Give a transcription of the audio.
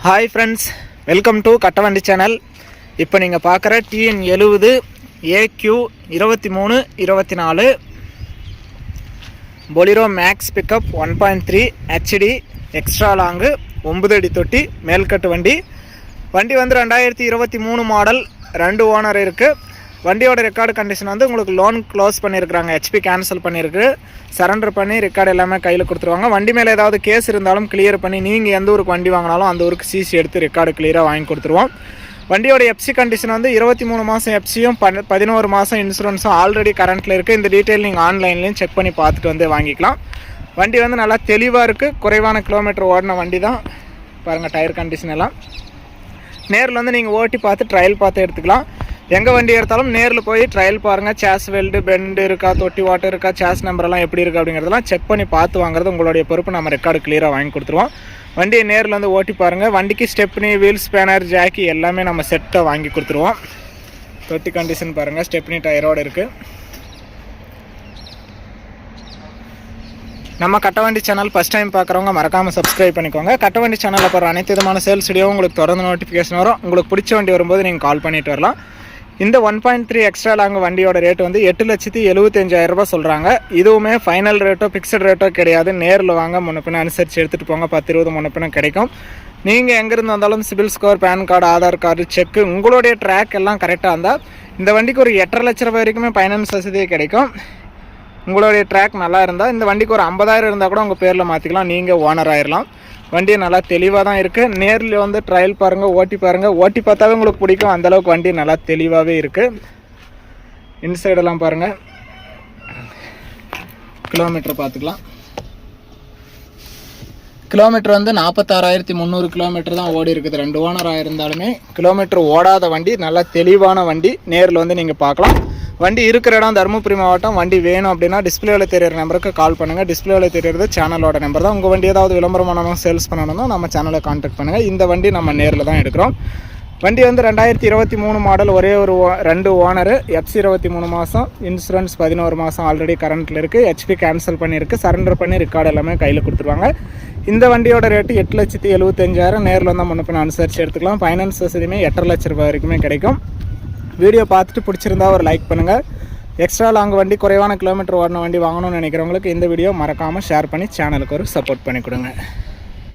Hi friends welcome to Kattavandi channel இப்போ நீங்கள் பார்க்குற டிஎன் எழுபது ஏக்யூ இருபத்தி மூணு இருபத்தி நாலு Bolero Max pickup one point three HD extra long ஒம்பது அடி தொட்டி மேல்கட்டு வண்டி. வண்டி வந்து ரெண்டாயிரத்தி இருபத்தி மூணு மாடல் ரெண்டு ஓனர் இருக்குது வண்டியோட ரெக்கார்டு கண்டிஷன் வந்து உங்களுக்கு லோன் க்ளோஸ் பண்ணியிருக்கிறாங்க ஹெச்பி கேன்சல் பண்ணியிருக்கு சரண்டர் பண்ணி ரெக்கார்டு எல்லாமே கையில் கொடுத்துருவாங்க. வண்டி மேலே ஏதாவது கேஸ் இருந்தாலும் கிளியர் பண்ணி நீங்கள் எந்த ஊருக்கு வண்டி வாங்கினாலும் அந்த ஊருக்கு சிசி எடுத்து ரெக்கார்டு கிளியராக வாங்கி கொடுத்துருவோம். வண்டியோட எஃப்சி கண்டிஷன் வந்து இருபத்தி மூணு மாதம் எஃப்சியும் பன் பதினோரு மாதம் இன்சூரன்ஸும் ஆல்ரெடி கரண்ட்டில் இருக்குது இந்த டீட்டெயில் நீங்கள் ஆன்லைன்லேயும் செக் பண்ணி பார்த்துட்டு வந்து வாங்கிக்கலாம். வண்டி வந்து நல்லா தெளிவாக இருக்குது குறைவான கிலோமீட்டர் ஓடின வண்டி தான் பாருங்கள் டயர் கண்டிஷன் எல்லாம். நேரில் வந்து நீங்கள் ஓட்டி பார்த்து ட்ரையல் பார்த்து எடுத்துக்கலாம். எங்கே வண்டி எடுத்தாலும் நேரில் போய் ட்ரையல் பாருங்கள் சேஸ் வெல்டு பெண்டு இருக்கா தொட்டி வாட்டர் இருக்கா சேஸ் நம்பரெல்லாம் எப்படி இருக்குது அப்படிங்கிறதெல்லாம் செக் பண்ணி பார்த்து வாங்குறது உங்களுடைய பொறுப்பு. நம்ம ரெக்கார்டு கிளியராக வாங்கி கொடுத்துருவோம். வண்டியை நேரில் வந்து ஓட்டி பாருங்கள் வண்டிக்கு ஸ்டெப்னி வீல் ஸ்பேனர் ஜாக்கி எல்லாமே நம்ம செட்டை வாங்கி கொடுத்துருவோம். தொட்டி கண்டிஷன் பாருங்கள் ஸ்டெப்னி டயரோடு இருக்குது நம்ம கட்டவண்டி சேனல் ஃபஸ்ட் டைம் பார்க்குறவங்க மறக்காமல் சப்ஸ்கிரைப் பண்ணிக்கோங்க. கட்டவண்டி சேனலில் போகிற அனைத்து விதமான சேல்ஸ் வீடியோ உங்களுக்கு தொடர்ந்து நோட்டிஃபிகேஷன் வரும். உங்களுக்கு பிடிச்ச வண்டி வரும்போது நீங்கள் கால் பண்ணிட்டு வரலாம். இந்த one point three extra long வண்டியோட ரேட் வந்து எட்டு லட்சத்தி எழுபத்தஞ்சாயிரம் ரூபாய் சொல்கிறாங்க இதுவுமே ஃபைனல் ரேட்டோ ஃபிக்ஸட் ரேட்டோ கிடையாது. நேரில் வாங்க முன்னப்பின அனுசரித்து எடுத்துகிட்டு போங்க. பத்து இருபது முன்னப்பின கிடைக்கும். நீங்கள் எங்கேருந்து வந்தாலும் CIBIL score PAN card Aadhaar card check உங்களுடைய ட்ராக் எல்லாம் கரெக்டாக இருந்தால் இந்த வண்டிக்கு ஒரு எட்டரை லட்ச ரூபாய் வரைக்குமே ஃபைனான்ஸ் வசதியே கிடைக்கும். உங்களுடைய ட்ராக் நல்லா இருந்தால் இந்த வண்டிக்கு ஒரு ஐம்பதாயிரம் இருந்தால் கூட உங்கள் பேரில் மாற்றிக்கலாம் நீங்கள் ஓனர் ஆயிடலாம் வண்டி நல்லா தெளிவாக தான் இருக்குது நேரில் வந்து ட்ரையல் பாருங்கள் ஓட்டி பாருங்கள் ஓட்டி பார்த்தாவே உங்களுக்கு பிடிக்கும். அந்தளவுக்கு வண்டி நல்லா தெளிவாகவே இருக்குது இன்சைடெல்லாம் பாருங்கள் கிலோமீட்டர் பார்த்துக்கலாம். கிலோமீட்டர் வந்து நாற்பத்தாறாயிரத்தி முந்நூறு கிலோமீட்டர் தான் ஓடி இருக்குது. ரெண்டு ஓனராக இருந்தாலுமே கிலோமீட்டர் ஓடாத வண்டி நல்லா தெளிவான வண்டி நேரில் வந்து நீங்கள் பார்க்கலாம். வண்டி இருக்கிற இடம் தருமபுரி மாவட்டம். வண்டி வேணும் அப்படின்னா டிஸ்பிளேவில் தெரியிற நம்பருக்கு கால் பண்ணுங்கள் டிஸ்பிளேவில் தெரியறது சேனலோட நம்பர் தான். உங்கள் வண்டி ஏதாவது விளம்பரம் பண்ணணும் சேல்ஸ் பண்ணணும்னா நம்ம சேனலை கான்டாக்ட் பண்ணுங்கள் இந்த வண்டி நம்ம நேரில் தான் எடுக்கிறோம். வண்டி வந்து ரெண்டாயிரத்தி இருபத்தி மூணு மாடல் ஒரே ஒரு ஓ- ரெண்டு ஓனரு எஃப்சி இருபத்தி மூணு மாதம் இன்சூரன்ஸ் பதினோரு மாதம் ஆல்ரெடி கரண்ட்டில் இருக்குது ஹெச்பி கேன்சல் பண்ணியிருக்கு சரண்டர் பண்ணி ரெக்கார்டு எல்லாமே கையில் கொடுத்துருவாங்க. இந்த வண்டியோட ரேட்டு எட்டு லட்சத்தி எழுபத்தஞ்சாயிரம் நேரில் வந்தால் முன்னப்பின அனுசரித்து எடுத்துக்கலாம். ஃபைனான்ஸ் வசதியுமே எட்டரை லட்ச ரூபாய் வரைக்குமே கிடைக்கும். வீடியோ பார்த்துட்டு பிடிச்சிருந்தா ஒரு லைக் பண்ணுங்கள் எக்ஸ்ட்ரா லாங் வண்டி குறைவான கிலோமீட்டர் ஓடின வண்டி வாங்கணும்னு நினைக்கிறவங்களுக்கு இந்த வீடியோ மறக்காமல் ஷேர் பண்ணி சேனலுக்கு ஒரு சப்போர்ட் பண்ணி கொடுங்க.